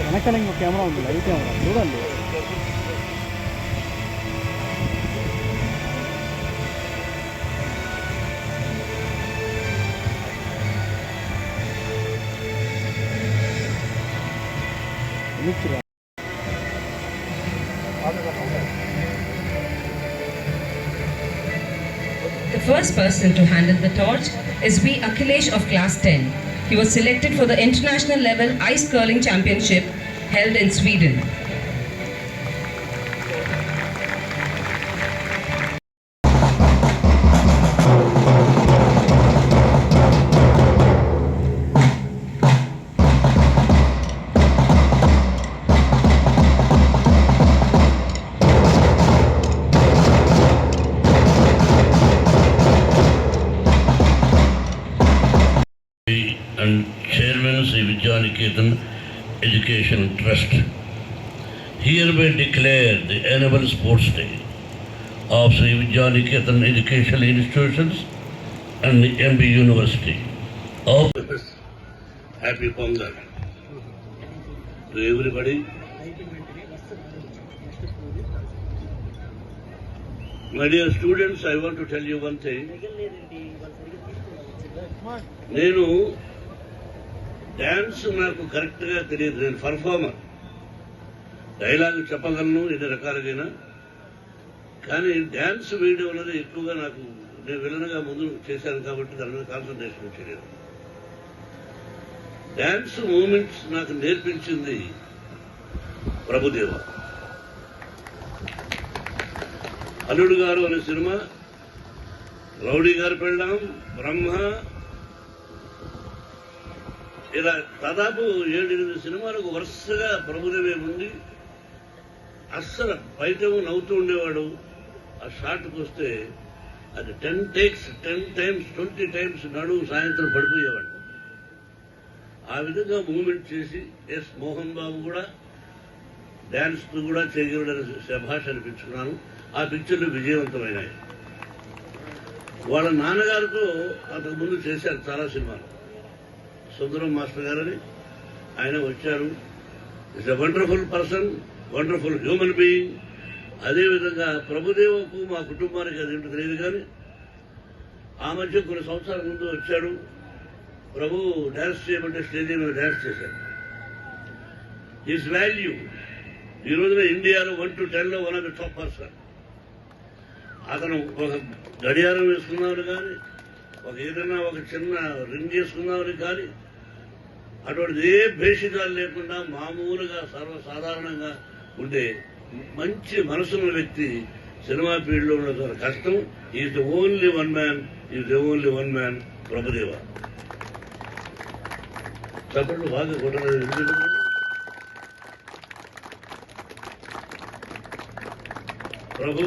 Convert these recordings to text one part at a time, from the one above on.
వెనకాల ఇంకో కెమెరా ఉంది లైవ్ కెమెరా చూడండి The first person to handle the torch is V. Akhilesh of class 10. He was selected for the international level ice curling championship held in Sweden. And Chairman Sri Vidyaniketan Education Trust hereby declare the annual sports day of Sri Vidyaniketan Educational Institutions and the MB University of Happy Pongal to everybody. My dear students, I want to tell you one thing. నేను dance నాకు కరెక్ట్గా తెలియదు. నేను performer. Dialogue చెప్పగలను ఎన్ని రకాలుగైనా. కానీ dance వేయడం అనేది ఎక్కువగా నాకు నేను విలనగా ముందు చేశాను కాబట్టి దాని మీద కాన్సన్ట్రేషన్ చేయలేదు. డ్యాన్స్ మూమెంట్స్ నాకు నేర్పించింది ప్రభుదేవ. అల్లుడు గారు అనే సినిమా రౌడీ గారు పెళ్ళాం బ్రహ్మ ఇలా దాదాపు ఏడు ఎనిమిది సినిమాలకు వరుసగా ప్రభుదేవే ఉంది అస్సలు బయటేమో నవ్వుతూ ఉండేవాడు. ఆ షాట్కి వస్తే అది ten takes ten times twenty times నడువు సాయంత్రం పడిపోయేవాడు. ఆ విధంగా మూమెంట్ చేసి ఎస్ మోహన్ బాబు కూడా డ్యాన్స్ కూడా చేయగలడని శభాష్ అనిపించుకున్నాను. ఆ పిక్చర్లు విజయవంతమైనాయి. వాళ్ళ నాన్నగారితో అంతకు ముందు చేశారు చాలా సినిమాలు. సుందరం మాస్టర్ గారని. ఆయన వచ్చారు. It's a wonderful person wonderful human being అదేవిధంగా ప్రభుదేవకు మా కుటుంబానికి అది ఏంటో తెలియదు కానీ ఆ మధ్య కొన్ని సంవత్సరాల ముందు వచ్చాడు. ప్రభు డ్యాన్స్ చేయమంటే స్టేజ్ డ్యాన్స్ చేశారు హిస్ వాల్యూ ఈ రోజున ఇండియాలో వన్ టు టెన్లో one of the top person అతను ఒక గడియారం వేసుకున్నాడు కానీ ఒక ఏదైనా ఒక చిన్న రింగ్ చేసుకుందామని కానీ అటువంటి ఏ భేషికాలు లేకుండా మామూలుగా సర్వసాధారణంగా ఉండే మంచి మనసున్న వ్యక్తి సినిమా ఫీల్డ్లో ఉన్న కష్టం. Is the only one man is the only one man Prabhudeva చప్పట్లు బాగా కొట్టలేదు. ప్రభు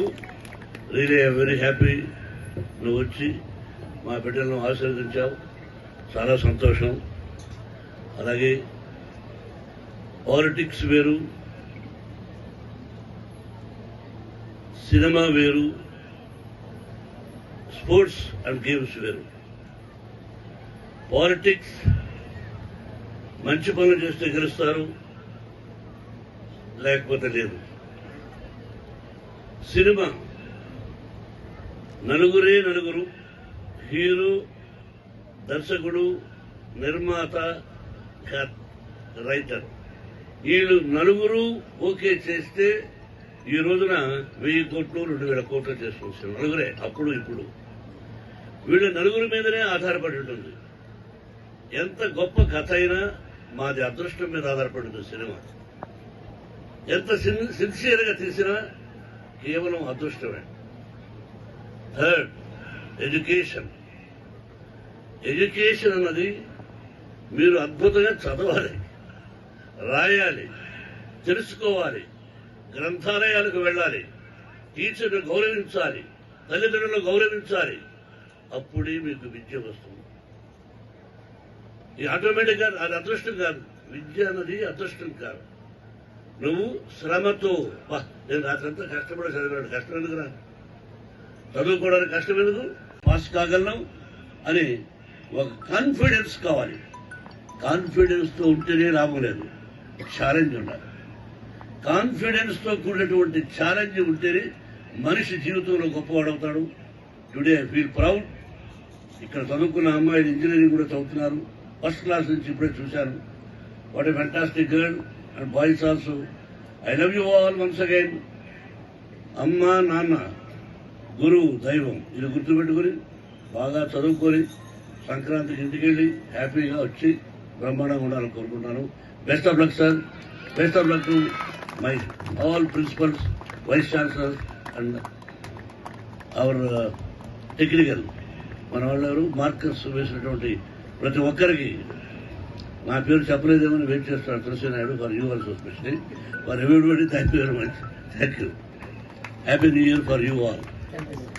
రియలీ వెరీ హ్యాపీ నువ్వు వచ్చి మా బిడ్డలను ఆశీర్వదించావు. చాలా సంతోషం. అలాగే పాలిటిక్స్ వేరు సినిమా వేరు స్పోర్ట్స్ అండ్ గేమ్స్ వేరు. పాలిటిక్స్ మంచి పనులు చేస్తే గెలుస్తారు లేకపోతే లేదు. సినిమా నలుగురే నలుగురు హీరో దర్శకుడు నిర్మాత రైటర్. వీళ్ళు నలుగురు ఓకే చేస్తే ఈ రోజున వెయ్యి కోట్లు రెండు వేల కోట్లు చేసుకొచ్చారు నలుగురే అప్పుడు ఇప్పుడు. వీళ్ళ నలుగురి మీదనే ఆధారపడి ఉంటుంది. ఎంత గొప్ప కథ అయినా మాది అదృష్టం మీద ఆధారపడి ఉంటుంది సినిమా. ఎంత సిన్- సిన్సియర్గా తీసినా కేవలం అదృష్టమే. థర్డ్ ఎడ్యుకేషన్ ఎడ్యుకేషన్ అన్నది మీరు అద్భుతంగా చదవాలి రాయాలి తెలుసుకోవాలి గ్రంథాలయాలకు వెళ్ళాలి టీచర్ను గౌరవించాలి తల్లిదండ్రులను గౌరవించాలి అప్పుడే మీకు విద్య వస్తుంది. ఈ ఆటోమేటిక్గా అది అదృష్టం కాదు. విద్య అన్నది అదృష్టం కాదు. నువ్వు శ్రమతో నేను రాత్రంతా కష్టపడి చదివాడు కష్టం ఎందుకు రా చదువుకోవడానికి కష్టం ఎందుకు? పాస్ కాగలను అని ఒక కాన్ఫిడెన్స్ కావాలి. కాన్ఫిడెన్స్తో ఉంటేనే రాబోలేదు లేదు. ఛాలెంజ్ ఉండాలి. కాన్ఫిడెన్స్తో కూడినటువంటి ఛాలెంజ్ ఉంటేనే మనిషి జీవితంలో గొప్పవాడవుతాడు టుడే ఐ ఫీల్ ప్రౌడ్ ఇక్కడ చదువుకున్న అమ్మాయిలు ఇంజనీరింగ్ కూడా చదువుతున్నారు. ఫస్ట్ క్లాస్ నుంచి ఇప్పుడే చూశాను. What a fantastic girl and boys also I love you all once again అమ్మ నాన్న. గురువు దైవం. ఇది గుర్తుపెట్టుకుని బాగా చదువుకొని సంక్రాంతికి ఇంటికి వెళ్ళి హ్యాపీగా వచ్చి బ్రహ్మాండంగా ఉండాలని కోరుకుంటున్నాను. Best of luck sir best of luck to my all principals vice chancellor and our technical మన వాళ్ళు ఎవరు? మార్కర్స్ వేసినటువంటి ప్రతి ఒక్కరికి. నా పేరు చెప్పలేదేమని వెయిట్ చేస్తున్నారు Tulasi Naidu for you also specially for everybody thank you very much thank you happy new year for you all Thank you.